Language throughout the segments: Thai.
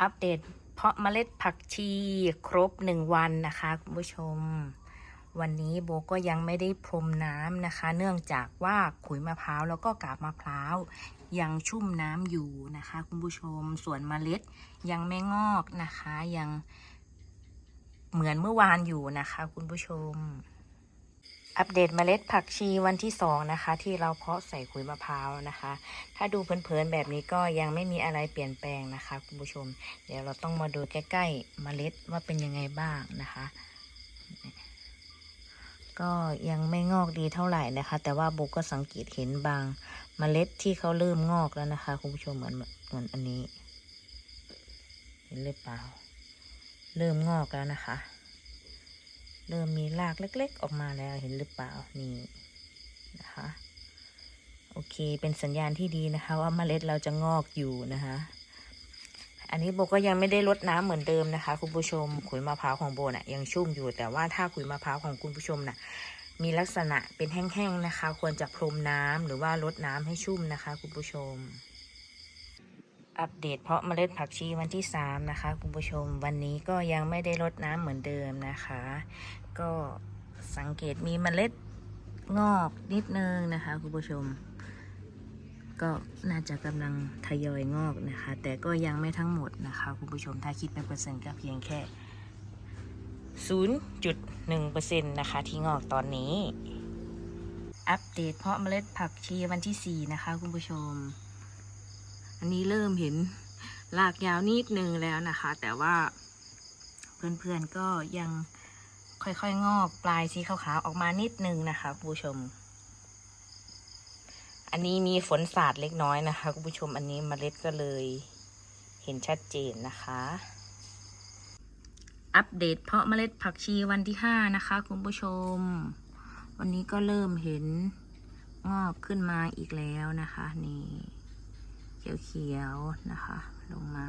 อัปเดต เพาะเมล็ดผักชีครบหนึ่งวันนะคะคุณผู้ชม วันนี้โบก็ยังไม่ได้พรมน้ำนะคะ เนื่องจากว่าขุยมะพร้าวแล้วก็กาบมะพร้าวยังชุ่มน้ำอยู่นะคะ คุณผู้ชมส่วนเมล็ดยังไม่งอกนะคะยังเหมือนเมื่อวานอยู่นะคะ คุณผู้ชม อัปเดตเมล็ดผักชีวันที่สองนะคะ ที่เราเพาะใส่ขุยมะพร้าวนะคะ ถ้าดูเพลินๆแบบนี้ก็ยังไม่มีอะไรเปลี่ยนแปลงนะคะคุณผู้ชม เดี๋ยวเราต้องมาดูใกล้ๆเมล็ดว่าเป็นยังไงบ้างนะคะ ก็ยังไม่งอกดีเท่าไหร่นะคะ แต่ว่าโบก็สังเกตเห็นบางเมล็ดที่เขาเริ่มงอกแล้วนะคะคุณผู้ชมเหมือนเหมือนอันนี้ เห็นหรือเปล่า เริ่มงอกแล้วนะคะ เริ่มมีรากเล็ก ๆ ออกมาแล้วเห็นหรือเปล่านี่นะคะโอเค เป็นสัญญาณที่ดีนะคะ ว่าเมล็ดเราจะงอกอยู่นะคะ อันนี้โบก็ยังไม่ได้ลดน้ำเหมือนเดิมนะคะ คุณผู้ชมขุยมะพร้าวของโบน่ะยังชุ่มอยู่ แต่ว่าถ้าขุยมะพร้าวของคุณผู้ชมน่ะ มีลักษณะเป็นแห้งๆนะคะ ควรจะพรมน้ำหรือว่าลดน้ำให้ชุ่มนะคะ คุณผู้ชม อัปเดตเพาะเมล็ดผักชีวันที่สามนะคะ คุณผู้ชมวันนี้ก็ยังไม่ได้ลดน้ำเหมือนเดิมนะคะ ก็สังเกตมีเมล็ดงอกนิดนึงนะคะ คุณผู้ชม ก็น่าจะกำลังทยอยงอกนะคะ แต่ก็ยังไม่ทั้งหมดนะคะ คุณผู้ชมถ้าคิดเป็นเปอร์เซ็นต์ก็เพียงแค่ 0.1%นะคะที่งอกตอนนี้ อัปเดตเพาะเมล็ดผักชีวันที่ 4 นะคะ คุณผู้ชม อันนี้เริ่มเห็นรากยาวนิดนึงแล้วนะคะ แต่ว่าเพื่อนๆก็ยังค่อยๆ งอกปลายสีขาวๆออกมานิดนึงนะคะคุณผู้ชม อันนี้มีฝนสาดเล็กน้อยนะคะคุณผู้ชมอันนี้เมล็ดก็เลยเห็นชัดเจนนะคะ อัปเดตเพาะเมล็ดผักชีวันที่ห้านะคะคุณผู้ชม วันนี้ก็เริ่มเห็นงอกขึ้นมาอีกแล้วนะคะนี่ ขียวๆนะคะ ลงมา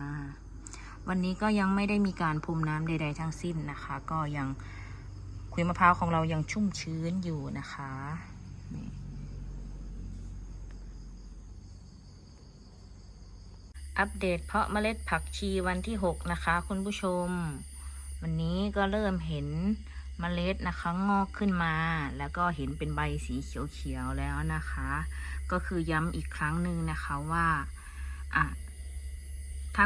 วันนี้ก็ยังไม่ได้มีการพรมน้ำใด ๆ ทั้งสิ้นนะคะ ก็ยังขุยมะพร้าวของเรายังชุ่มชื้นอยู่นะคะนี่อัปเดตเพาะเมล็ดผักชีวันที่ 6 นะคะ คุณผู้ชม วันนี้ก็เริ่มเห็นเมล็ดนะคะงอกขึ้นมา แล้วก็เห็นเป็นใบสีเขียวๆแล้วนะคะ ก็คือย้ำอีกครั้งหนึ่งนะคะว่า ถ้า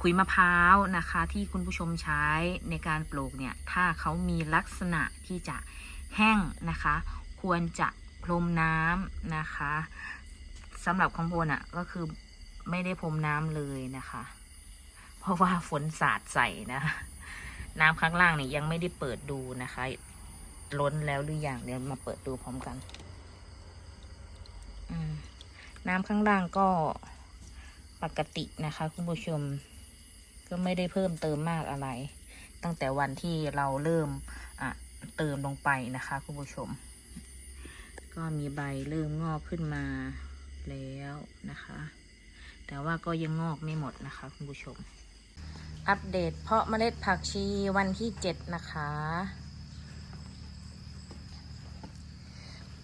ขุยมะพร้าวนะคะที่คุณผู้ชมใช้ในการปลูกเนี่ย ถ้าเขามีลักษณะที่จะแห้งนะคะ ควรจะพรมน้ำนะคะสำหรับของโบนอะก็คือไม่ได้พรมน้ำเลยนะคะ เพราะว่าฝนสาดใส่นะ น้ำข้างล่างเนี่ยยังไม่ได้เปิดดูนะคะ ล้นแล้วหรือยังเดี๋ยวมาเปิดดูพร้อมกันน้ำข้างล่างก็ ปกตินะคะ คุณผู้ชม ก็ไม่ได้เพิ่มเติมมากอะไร ตั้งแต่วันที่เราเริ่มอะเติมลงไปนะคะ คุณผู้ชม ก็มีใบเริ่มงอกขึ้นมาแล้วนะคะ แต่ว่าก็ยังงอกไม่หมดนะคะ คุณผู้ชม อัปเดตเพาะเมล็ดผักชีวันที่เจ็ดนะคะ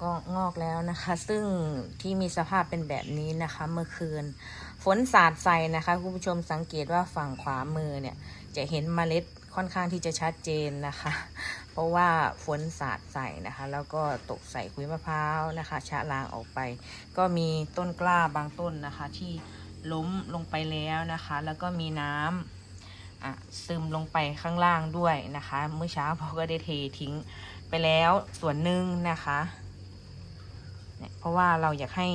ก็งอกแล้วนะคะ ซึ่งที่มีสภาพเป็นแบบนี้นะคะ เมื่อคืน ฝนสาดใส่นะคะคุณผู้ชมสังเกตว่าฝั่งขวามือเนี่ย จะเห็นเมล็ดค่อนข้างที่จะชัดเจนนะคะ เพราะว่าฝนสาดใส่นะคะ แล้วก็ตกใส่ขุยมะพร้าวนะคะชะล้างออกไป ก็มีต้นกล้าบางต้นนะคะ ที่ล้มลงไปแล้วนะคะ แล้วก็มีน้ำอะซึมลงไปข้างล่างด้วยนะคะ เมื่อเช้าพอก็ได้เททิ้งไปแล้วส่วนหนึ่งนะคะ เนี่ยเพราะว่าเราอยากให้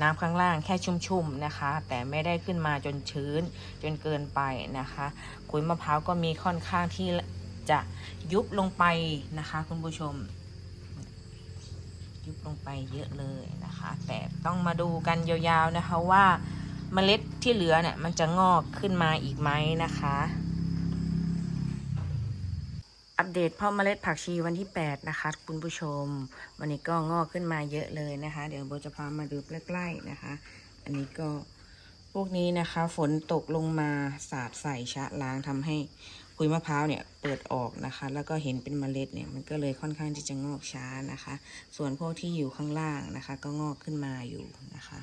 น้ำข้างล่างแค่ชุ่มๆนะคะ แต่ไม่ได้ขึ้นมาจนชื้นจนเกินไปนะคะขุยมะพร้าวก็มีค่อนข้างที่จะยุบลงไปนะคะคุณผู้ชม ยุบลงไปเยอะเลยนะคะ แต่ต้องมาดูกันยาวๆนะคะว่าเมล็ดที่เหลือเนี่ยมันจะงอกขึ้นมาอีกไหมนะคะ อัปเดตเพาะเมล็ดผักชีวันที่ 8 นะคะ คุณผู้ชม วันนี้ก็งอกขึ้นมาเยอะเลยนะคะ เดี๋ยวโบจะพามาดูใกล้ๆนะคะ อันนี้ก็พวกนี้นะคะ ฝนตกลงมาสาดใส่ชะล้างทำให้ขุยมะพร้าวเนี่ยเปิดออกนะคะ แล้วก็เห็นเป็นเมล็ดเนี่ยมันก็เลยค่อนข้างที่จะงอกช้านะคะ ส่วนพวกที่อยู่ข้างล่างนะคะ ก็งอกขึ้นมาอยู่นะคะ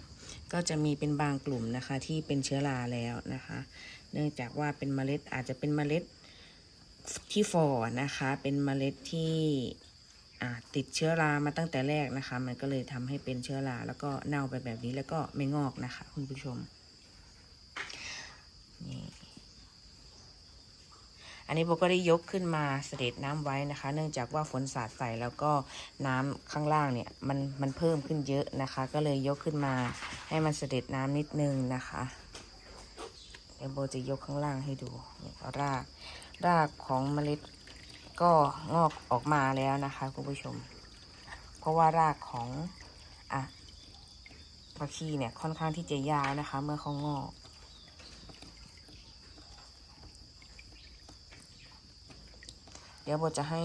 ก็จะมีเป็นบางกลุ่มนะคะที่เป็นเชื้อราแล้วนะคะ เนื่องจากว่าเป็นเมล็ดอาจจะเป็นเมล็ด ที่ฟอนะคะ เป็นเมล็ดที่ติดเชื้อรามาตั้งแต่แรกนะคะ มันก็เลยทำให้เป็นเชื้อราแล้วก็เน่าไปแบบนี้แล้วก็ไม่งอกนะคะ คุณผู้ชมนี่อันนี้โบก็ได้ยกขึ้นมาเสด็จน้ำไว้นะคะ เนื่องจากว่าฝนสาดใส่แล้วก็น้ำข้างล่างเนี่ยมันมันเพิ่มขึ้นเยอะนะคะ ก็เลยยกขึ้นมาให้มันเสด็จน้ำนิดนึงนะคะเดี๋ยวโบจะยกข้างล่างให้ดูเนี่ยราก รากของเมล็ดก็งอกออกมาแล้วนะคะคุณผู้ชม เพราะว่ารากของอะผักชีเนี่ยค่อนข้างที่จะยาวนะคะ เมื่อเขางอกเดี๋ยวโบจะให้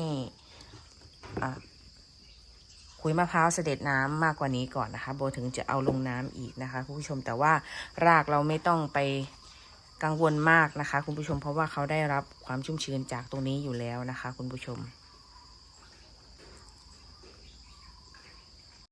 อะขุยมะพร้าวเสด็จน้ำมากกว่านี้ก่อนนะคะ โบถึงจะเอาลงน้ำอีกนะคะคุณผู้ชมแต่ว่ารากเราไม่ต้องไป กังวลมากนะคะ คุณผู้ชมเพราะว่าเขาได้รับความชุ่มชื้นจากตรงนี้อยู่แล้วนะคะ คุณผู้ชม